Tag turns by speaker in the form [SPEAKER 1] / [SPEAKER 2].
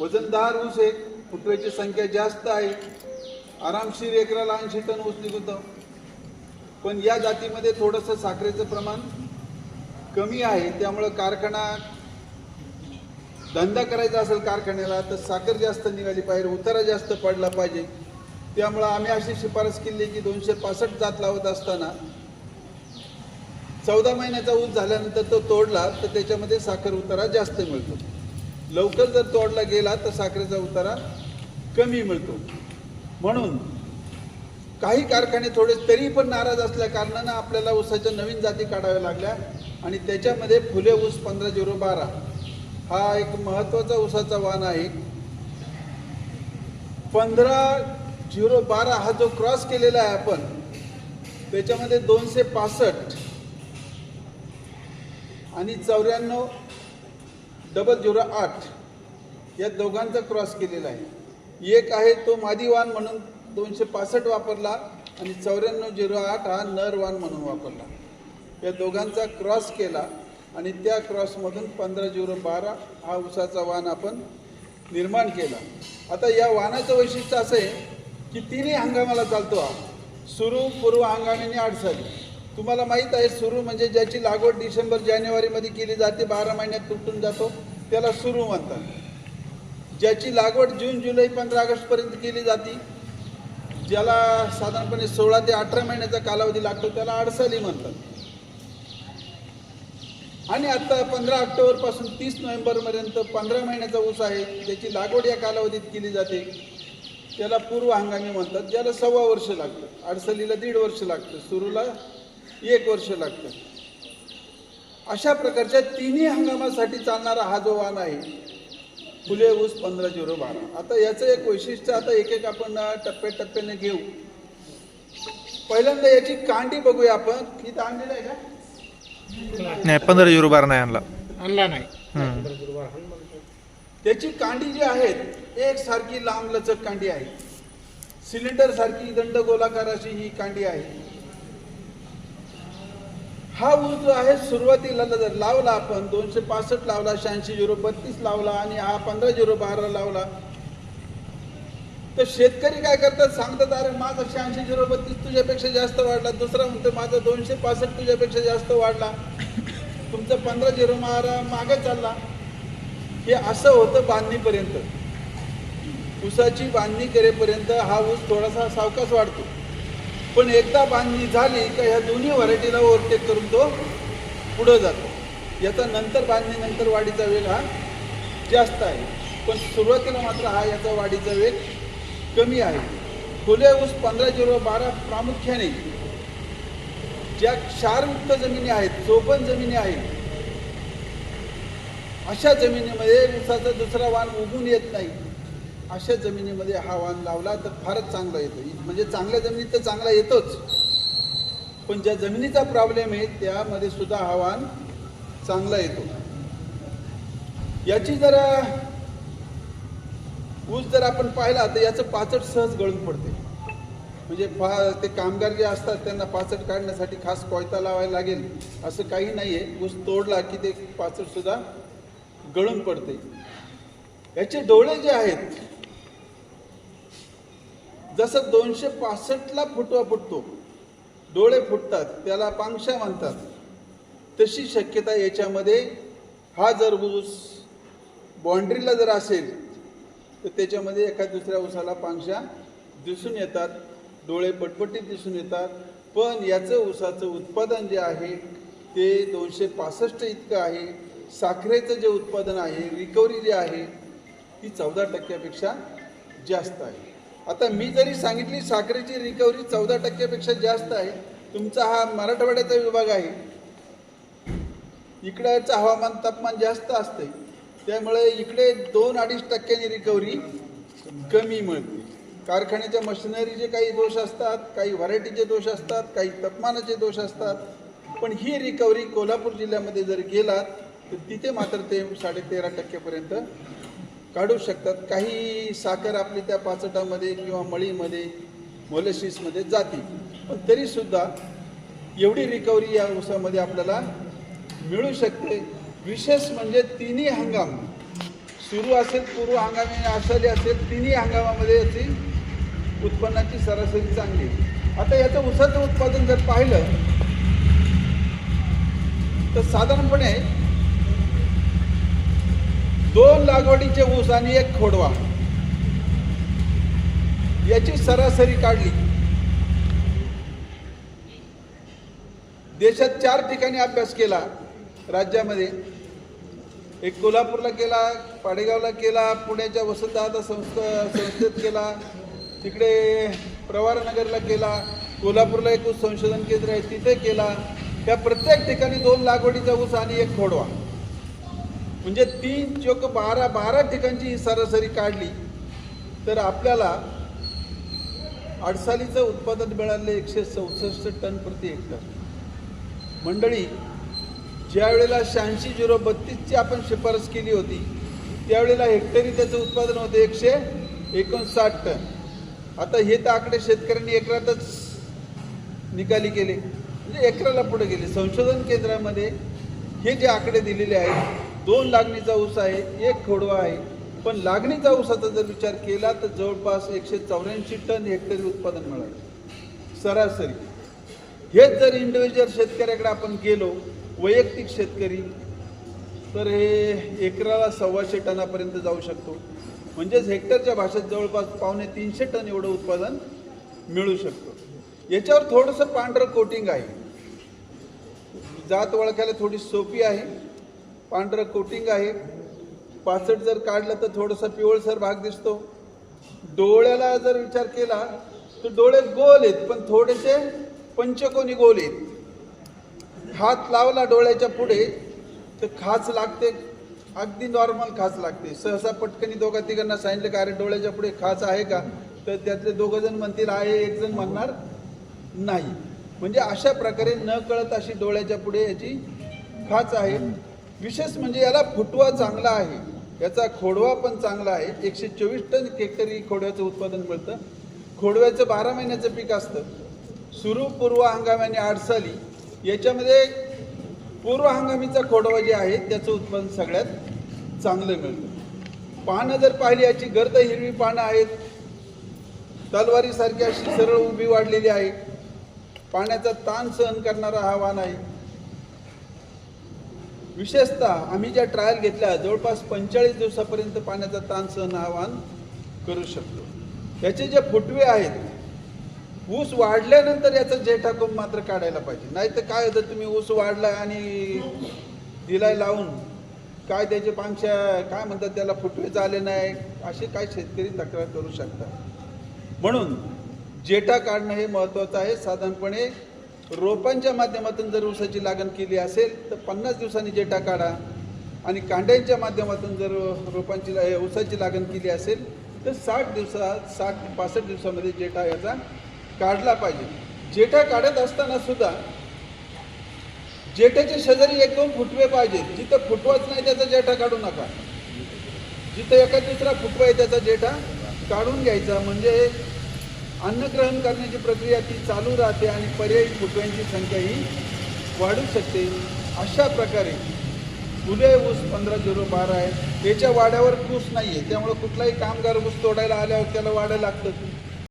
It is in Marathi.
[SPEAKER 1] वजनदार ऊस आहे फुटव्याची संख्या जास्त आहे. आरामशीर एकराला ऐंशी टन ऊस निघतं. पण या जातीमध्ये थोडंसं साखरेचं प्रमाण कमी आहे. त्यामुळं कारखाना धंदा करायचा असेल कारखान्याला तर साखर जास्त निघाली पाहिजे उतारा जास्त पडला पाहिजे. त्यामुळं आम्ही अशी शिफारस केली की दोनशे पासष्ट जात लावत असताना चौदा महिन्याचा ऊस झाल्यानंतर तो तोडला तर त्याच्यामध्ये साखर उतारा जास्त मिळतो. लवकर जर तोडला गेला तर साखरेचा उतारा कमी मिळतो. म्हणून काही कारखाने थोडे तरी पण नाराज असल्या कारणानं आपल्याला ऊसाच्या नवीन जाती काढाव्या लागल्या आणि त्याच्यामध्ये फुले ऊस पंधरा झिरो बारा. हा एक महत्त्वाचा ऊसाचा वाण आहे. पंधरा झिरो बारा हा जो क्रॉस केलेला आहे आपण त्याच्यामध्ये दोनशे पासष्ट आणि चौऱ्याण्णव डबल झिरो आठ या दोघांचा क्रॉस केलेला आहे. एक आहे तो मादीवान म्हणून दोनशे पासष्ट वापरला आणि चौऱ्याण्णव झिरो आठ हा नरवान म्हणून वापरला. या दोघांचा क्रॉस केला आणि त्या क्रॉसमधून पंधरा झिरो बारा हा उसाचा वाण आपण निर्माण केला. आता या वाहनाचं वैशिष्ट्य असं आहे की तिन्ही हंगामाला चालतो हा. सुरू पूर्व हंगामी आणि आडसाली तुम्हाला माहीत आहे सुरू म्हणजे ज्याची लागवड डिसेंबर जानेवारीमध्ये केली जाते बारा महिन्यात तुटून जातो. त्याला सुरू म्हणतात. ज्याची लागवड जून जुलै पंधरा ऑगस्टपर्यंत केली जाते ज्याला साधारणपणे सोळा ते अठरा महिन्याचा कालावधी लागतो त्याला अडसाली म्हणतात. आणि आता पंधरा ऑक्टोबरपासून तीस नोव्हेंबरपर्यंत पंधरा महिन्याचा ऊस आहे ज्याची लागवड या कालावधीत केली जाते त्याला पूर्व हंगामी म्हणतात ज्याला सव्वा वर्ष लागतं अडसलीला दीड वर्ष लागतं सुरूला एक वर्ष लागतं अशा प्रकारच्या तिन्ही हंगामासाठी चालणारा हा जो वाण आहे फुले ऊस पंधरा झिरो बारा. आता याचं एक वैशिष्ट्य आता एक एक आपण टप्प्याटप्प्याने घेऊ. पहिल्यांदा याची कांडी बघूया आपण. ही आणलेलं आहे का?
[SPEAKER 2] नाही पंधरा झिरो बारा नाही आणला.
[SPEAKER 3] आणला नाही.
[SPEAKER 1] त्याची कांडी जी आहेत एक सारखी लांब लचक कांडी आहे. सिलेंडर सारखी दंडगोलाकार अशी ही कांडी आहे. हा ऊस जो आहे सुरुवातीला जर लावला आपण दोनशे पासष्ट लावला शहाऐंशी झिरो बत्तीस लावला आणि हा पंधरा झिरो बारा लावला तर शेतकरी काय करतात? सांगतात अरे माझा शहाऐंशी झिरो बत्तीस तुझ्यापेक्षा जास्त वाढला. दुसरा म्हणतो माझा दोनशे पासष्ट तुझ्यापेक्षा जास्त वाढला. तुमचा पंधरा झिरो मारा मागे चालला. हे असं होतं बांधणीपर्यंत. ऊसाची बांधणी करेपर्यंत हा ऊस थोडासा सावकाश वाढतो. पण एकदा बांधणी झाली का ह्या दोन्ही व्हरायटीला ओव्हरटेक करून तो पुढं जातो. याचा नंतर बांधणीनंतर वाढीचा वेग हा जास्त आहे. पण सुरुवातीला मात्र हा याचा वाढीचा वेग कमी आहे. खुले ऊस पंधरा झिरो बारा प्रामुख्याने ज्या क्षारयुक्त जमिनी आहेत चोपन जमिनी आहेत अशा जमिनीमध्ये ऊसाचा दुसरा वाण उगून येत नाही. अशा जमिनीमध्ये हा वाण लावला तर फारच चांगला येतो. म्हणजे चांगल्या जमिनीत तर चांगला येतोच. पण ज्या जमिनीचा प्रॉब्लेम आहे त्यामध्ये सुद्धा हा वाण चांगला येतो. याची जरा ऊस जर आपण पाहिला तर याचं पाचट सहज गळून पडते. म्हणजे पा ते कामगार जे असतात त्यांना पाचट काढण्यासाठी खास कोयता लावायला लागेल असं काही नाही आहे ऊस तोडला की ते पाचट सुद्धा गळून पडते. याचे डोळे जे आहेत जसं दोनशे पासष्टला फुटवा फुटतो डोळे फुटतात त्याला पांक्षा म्हणतात तशी शक्यता याच्यामध्ये हा जर ऊस बाँड्रीला जर असेल तर त्याच्यामध्ये एका दुसऱ्या ऊसाला पांक्षा दिसून येतात डोळे पटपटीत दिसून येतात. पण याचं ऊसाचं उत्पादन जे आहे ते दोनशे पासष्ट इतकं आहे. साखरेचं जे उत्पादन आहे रिकव्हरी जी आहे ती चौदा टक्क्यापेक्षा जास्त आहे. आता मी जरी सांगितली साखरेची रिकव्हरी चौदा टक्क्यापेक्षा जास्त आहे तुमचा हा मराठवाड्याचा विभाग आहे. इकडचं हवामान तापमान जास्त असते. त्यामुळे इकडे दोन अडीच टक्क्यांनी रिकव्हरी कमी मिळते. कारखान्याच्या मशिनरीचे काही दोष असतात काही व्हरायटीचे दोष असतात काही तापमानाचे दोष असतात. पण ही रिकव्हरी कोल्हापूर जिल्ह्यामध्ये जर गेलात तर तिथे मात्र ते साडे तेरा टक्क्यापर्यंत काढू शकतात. काही साखर आपली त्या पाचटामध्ये किंवा मळीमध्ये मोलेशिसमध्ये जाते. पण तरीसुद्धा एवढी रिकव्हरी या ऊसामध्ये आपल्याला मिळू शकते. विशेष म्हणजे तिन्ही हंगाम. सुरू असेल पूर्व हंगामी आषाढी असेल तिन्ही हंगामामध्ये याची उत्पन्नाची सरासरी चांगली. आता याचं ऊसाचं उत्पादन जर पाहिलं तर साधारणपणे दोन लागवडीचे ऊस आणि एक खोडवा. याची सरासरी काढली. देशात चार ठिकाणी अभ्यास केला. राज्यामध्ये एक कोल्हापूरला केला पाडेगावला केला पुण्याच्या वसंतदादा संस्था संस्थेत केला तिकडे प्रवारनगरला केला कोल्हापूरला एक ऊस संशोधन केंद्र आहे तिथे केला. त्या प्रत्येक ठिकाणी दोन लागवडीचा ऊस आणि एक खोडवा. म्हणजे तीन चोक बारा बारा ठिकाणची ही सरासरी काढली तर आपल्याला अडसालीचं उत्पादन मिळालं एकशे चौसष्ट टन प्रति हेक्टर. मंडळी ज्या वेळेला शहाऐंशी झिरो बत्तीसची आपण शिफारस केली होती त्यावेळेला हेक्टरी त्याचं उत्पादन होतं एकशे एकोणसाठ टन. आता हे तर आकडे शेतकऱ्यांनी एकरातच निकाली केले. म्हणजे एकराला पुढे गेले. संशोधन केंद्रामध्ये हे जे आकडे दिलेले आहेत दोन लागणीचा ऊस आहे एक खोडवा आहे. पण लागणीचा ऊसाचा जर विचार केला तर जवळपास एकशे चौऱ्याऐंशी टन हेक्टरी उत्पादन मिळालं. सरासरी. हेच जर इंडिव्हिज्युअल शेतकऱ्याकडे आपण गेलो वैयक्तिक शेतकरी तर हे एकराला सव्वाशे टनापर्यंत जाऊ शकतो. म्हणजेच हेक्टरच्या भाषेत जवळपास पावणे तीनशे टन एवढं उत्पादन मिळू शकतो. याच्यावर थोडंसं पांढरं कोटिंग आहे. जात ओळखायला थोडी सोपी आहे. पांढरं कोटिंग आहे. पाचट जर काढलं तर थोडंसं पिवळसर भाग दिसतो. डोळ्याला जर विचार केला तर डोळे गोल आहेत पण थोडेसे पंचकोनी गोल आहेत. हात लावला डोळ्याच्या पुढे तर खाच लागते अगदी नॉर्मल खाच लागते. सहसा पटकनी दोघा तिघांना सांगितलं का अरे डोळ्याच्या पुढे खाच आहे का? तर त्यातले दोघं जण म्हणतील आहे एक जण म्हणणार नाही. म्हणजे अशा प्रकारे न कळत अशी डोळ्याच्या पुढे याची खाच आहे. विशेष म्हणजे याला फुटवा चांगला आहे. याचा खोडवा पण चांगला आहे. एकशे चोवीस टन हेक्टरी खोडव्याचं उत्पादन मिळतं. खोडव्याचं बारा महिन्याचं पीक असतं. सुरू पूर्व हंगाम आणि आडसाली याच्यामध्ये पूर्व हंगामीचा खोडवा जे आहे त्याचं उत्पादन सगळ्यात चांगलं मिळतं. पानं जर पाहिली याची गर्द हिरवी पानं आहेत. तलवारीसारखी अशी सरळ उभी वाढलेली आहे. पाण्याचा ताण सहन करणारा हा वाण आहे. विशेषतः आम्ही ज्या ट्रायल घेतल्या जवळपास पंचेचाळीस दिवसापर्यंत पाण्याचा ताण सहन आवाहन करू शकतो. याचे जे फुटवे आहेत ऊस वाढल्यानंतर याचा जेठा कोंब मात्र काढायला पाहिजे. नाही तर काय होतं तुम्ही ऊस वाढलाय आणि दिलाय लावून काय त्याचे पांगशा काय म्हणतात त्याला फुटवे झाले नाही असे काय शेतकरी तक्रार करू शकतात. म्हणून जेटा काढणं हे महत्त्वाचं आहे. साधारणपणे रोपांच्या माध्यमातून जर ऊसाची लागण केली असेल तर पन्नास दिवसांनी जेटा काढा आणि कांड्यांच्या माध्यमातून जर रोपांची ऊसाची लागण केली असेल तर साठ दिवसात साठ ते पासष्ट दिवसामध्ये जेठा याचा काढला पाहिजे. जेठा काढत असताना सुद्धा जेठाच्या शेजारी एक दोन फुटवे पाहिजेत जिथं फुटवाच नाही त्याचा जेठा काढू नका. जिथं एका दुसरा फुटवा आहे त्याचा जेठा काढून घ्यायचा. म्हणजे अन्नग्रहण करण्याची प्रक्रिया ती चालू राहते आणि पर्यायी फुटव्यांची संख्या ही वाढू शकते. अशा प्रकारे फुले ऊस पंधरा झिरो बारा आहे. त्याच्या वाड्यावर ऊस नाही आहे त्यामुळं कुठलाही कामगार ऊस तोडायला आल्यावर त्याला वाढायला लागतं.